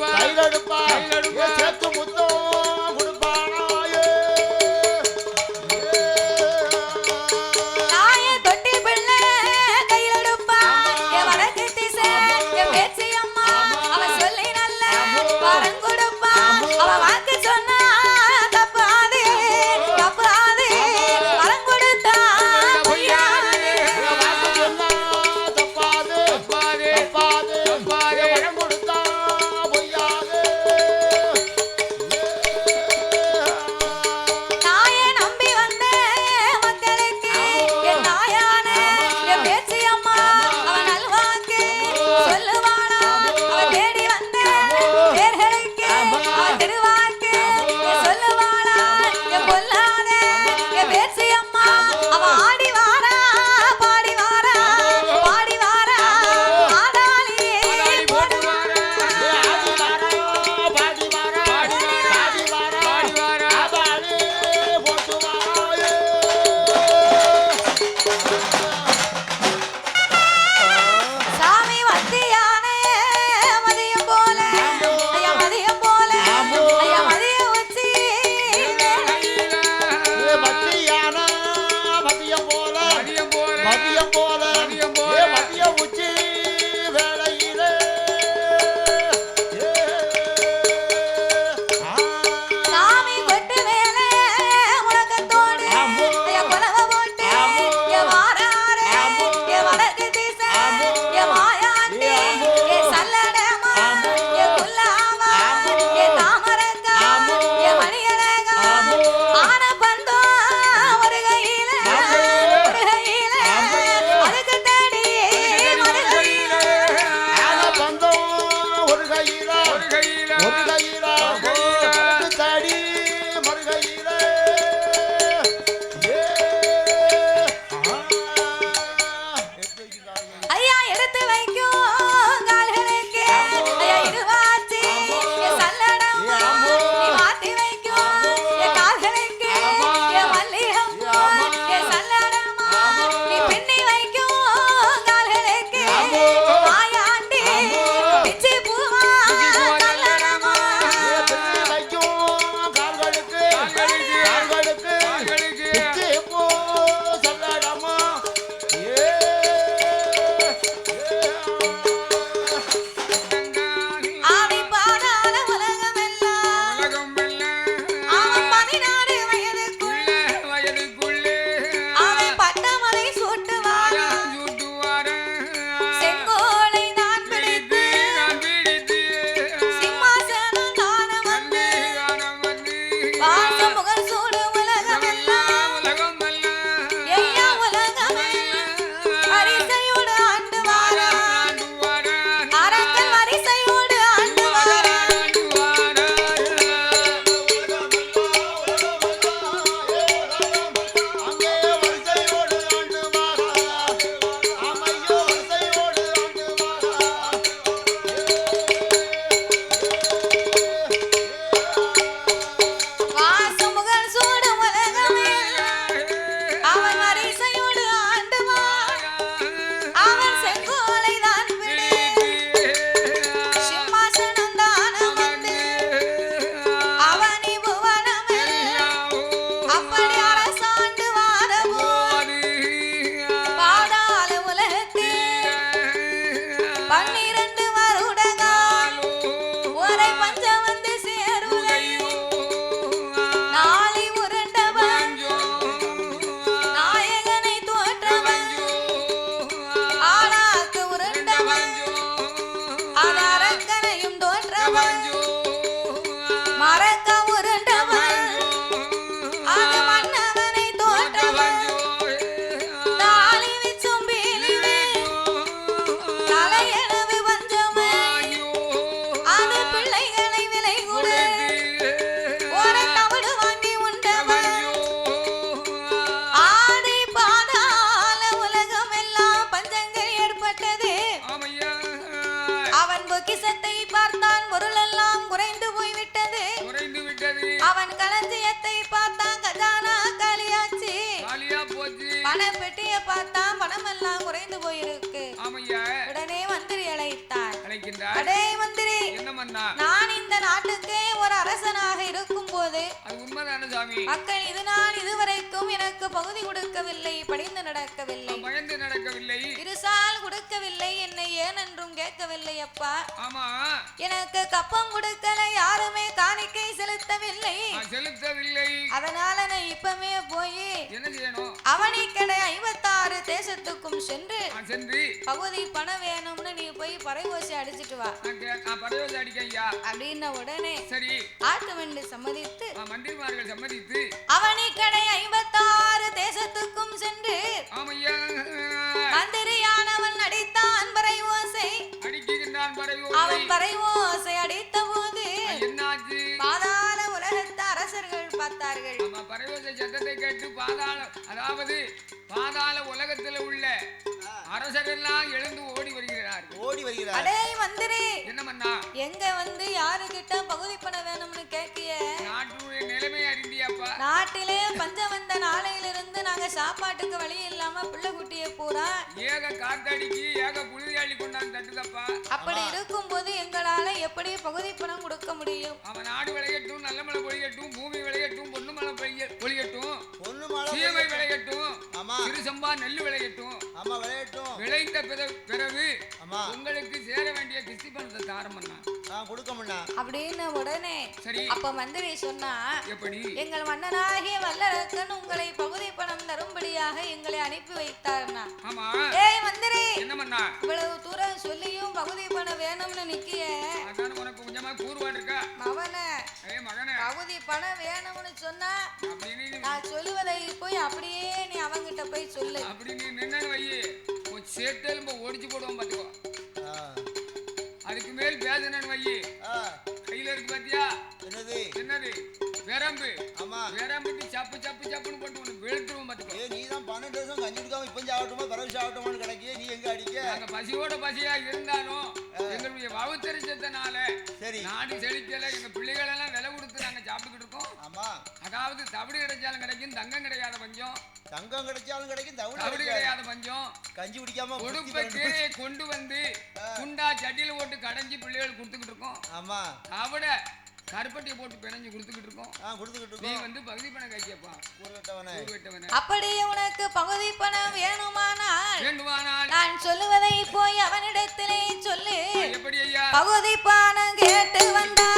கையில் எடுப்பா. சாமி I'm a yard. அடே மந்திரி நான் இந்த நாட்டுக்கே ஒரு அரசனாக இருக்கும் போது அது உண்மைதானே சாமி? மக்கள் இது நான் இதுவரைக்கும் எனக்கு பகுதி கொடுக்கவில்லை படிந்து நடக்கவில்லை. நான் பயந்து நடக்கவில்லை. இருசால் கொடுக்கவில்லை என்னை ஏன் என்றும் கேட்கவில்லை அப்பா? ஆமா. எனக்கு கப்பம் கொடுக்கல யாருமே காணிக்கை செலுத்தவில்லை. செலுத்தவில்லை. அதனால நான் இப்பவே போய் என்ன செய்யணும்? அவனிக்கடை ஐம்பத்தாறு தேசத்துக்கும் சென்று பகுதி பணம் வேணும்னு நீ போய் பறைவோசி அடிச்சிட்டு வா. பறவை அடிக்க ஐயா. அப்படின்ன உடனே சரி. வெண்டு சம்மதித்து மந்திரிமார்கள் சம்மதித்து. அவனிக்கடை ஐம்பத்தாறு தேசத்துக்கும் சென்று ஆமையா. மந்திரியானவன் அடித்தான் பறை ஓசை அடிக்கின்றான் அவன் பறை ஓசை பார்த்தார்கள். நம்ம பறவை சத்தத்தை கேட்டு பாதாள அதாவது பாதாள உலகத்துல உள்ள அரசரெல்லாம் எழுந்து ஓடி வருகிறார்கள் ஓடி வருகிறார். அடே மந்திரி! என்ன பண்ணா எங்க வந்து யாருகிட்ட பகுதி பணம் வேணும்னு கேக்கிய நாட்டுடைய நிலைமை அறிந்தியாப்பா. நாட்டிலே பஞ்சம் வந்த நாளையிலிருந்து நாங்க சாப்பாட்டுக்கு வழி இல்லாம பிள்ளை குட்டிய பூரா ஏக காத்தடிக்கு ஏக புழுதி அள்ளி கொண்டாந்து தட்டுதப்பா. அப்படி இருக்கும்போது எங்களால எப்படி பகுதி பணம் கொடுக்க முடியும்? அவன் நாடு விளையட்டும் நல்ல மழை பொழியட்டும் பூமி விளையட்டும் சிறு சம்பா நெல் விளையட்டும். ஆமா விளையாட்டும். விளைந்த பிற- பிறகு ஆமா. உங்களுக்கு சேர வேண்டிய கிஸ்தி பணத்தை தாரமண்ணா நான் கொடுக்க முன்னா அப்படின்னு உடனே சரி. அப்ப மந்திரி சொன்னா எப்படி? எங்கள் மன்னனாகிய வல்லரக்கன் உங்களை பகுதி பணம் தரும்படியாக எங்களை அனுப்பி வைத்தார்னா ஆமா. ஏய் மந்திரி! இவ்வளவு தூரம் சொல்லியும் பகுதி பணம் வேணும்னு நிக்கிய. மகனே. பகுதி பணம் வேணும்னு சொன்னா சொல்லு. அப்படி நீ நின்னு வையி உன் சேட்டெலும்ப ஒடிச்சு போடுவோம் பாத்துக்கோ அதுக்கு மேல் பேசணும்னு வையி ஆ, கையில இருக்கு பாத்தியா என்னது? என்னது? விரம்பு. ஆமா. விரம்புக்கு சப்பு சப்பு சப்புன்னு போட்டு உனக்கு வெளுத்துருவோம் பாத்துக்கோ ஏ நீ தான் பன்னெண்டு வருஷம் கஞ்சி கொடுக்காம இப்போ ஆகட்டுமா பரவசி ஆகட்டுமான்னு கிடைக்கிய நீ எங்க அடிக்க? நாங்க பசியோட பசியா இருந்தாலும் எங்களுடைய வவுத்தரிச்சத்தினால சரி. நாடு செழிக்கல எங்க பிள்ளைகள் எல்லாம் சாப்பிட்டுக்கிட்டு இருக்கோம் ஆமா. அதாவது தவிடு கிடைச்சாலும் கிடைக்கும் தங்கம் கிடையாத பஞ்சம். தங்கம் கிடைச்சாலும் கிடைக்கும் தவிடு தவிடு கிடைக்காது. கிடையாத பஞ்சம். கஞ்சி குடிக்காம கீழே கொண்டு வந்து குண்டா சட்டியில போட்டு கடைஞ்சி பிள்ளைகள் கொடுத்துக்கிட்டு இருக்கோம் ஆமா. தவிட கருப்பட்டியை போட்டு பிணைஞ்சு கொடுத்துக்கிட்டு இருக்கோம் ஆ கொடுத்துக்கிட்டு நீ இருக்கோம் வந்து பகுதி பணம் கைக்கப்பா கூறுகட்டவனே ஊர் வெட்டவனே. அப்படியே உனக்கு பகுதி பணம் வேணுமானால் வேண்டுமானால் நான் சொல்லுவதை போய் அவனிடத்திலே சொல்லு. எப்படி ஐயா? பகுதி பணம் கேட்டு வந்தா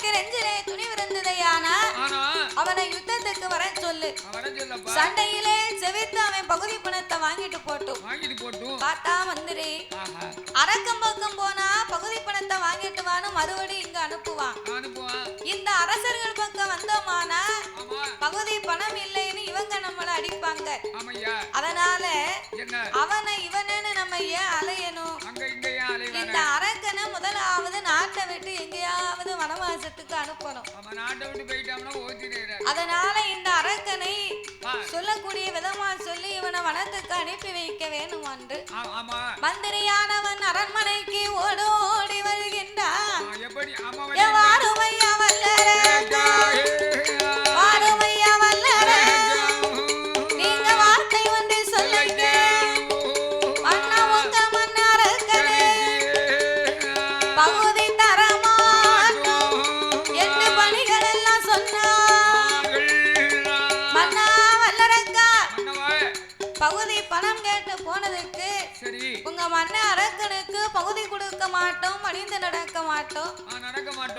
அரக்கனுக்கு நெஞ்சிலே துணிவு இருந்ததையானா அவனை யுத்தத்துக்கு வர சொல்லு. சண்டையிலே செவித்து அவன் பகுதி பணத்தை வாங்கிட்டு போட்டும். பார்த்தா மந்திரி ஆஹா. அரக்கம் பக்கம் போனா பகுதி பணத்தை வாங்கிட்டு வான்னு மறுபடி இங்க அனுப்புவான். இந்த அரசர்கள் பக்கம் வந்தோமானா பகுதி பணம் இல்லைன்னு இவங்க நம்மள அடிப்பாங்க. அதனால அவனை இவனன்னு நம்ம ஏன் அலையணும்? இந்த அரக்கனை முதலாவது நாட்டை விட்டு எங்கேயாவது வனவாசத்துக்கு அனுப்பணும். அதனால இந்த அரக்கனை. சொல்லக்கூடிய விதமா சொல்லி இவனை வனத்துக்கு அனுப்பி வைக்க வேணும் என்று. மந்திரியானவன் அரண்மனைக்கு ஓடோடி வருகின்றான். ஆ, உங்க மன்ன அரக்கனுக்கு பகுதி கொடுக்க மாட்டோம் மடிந்து நடக்க மாட்டோம். நடக்க மாட்டோம்.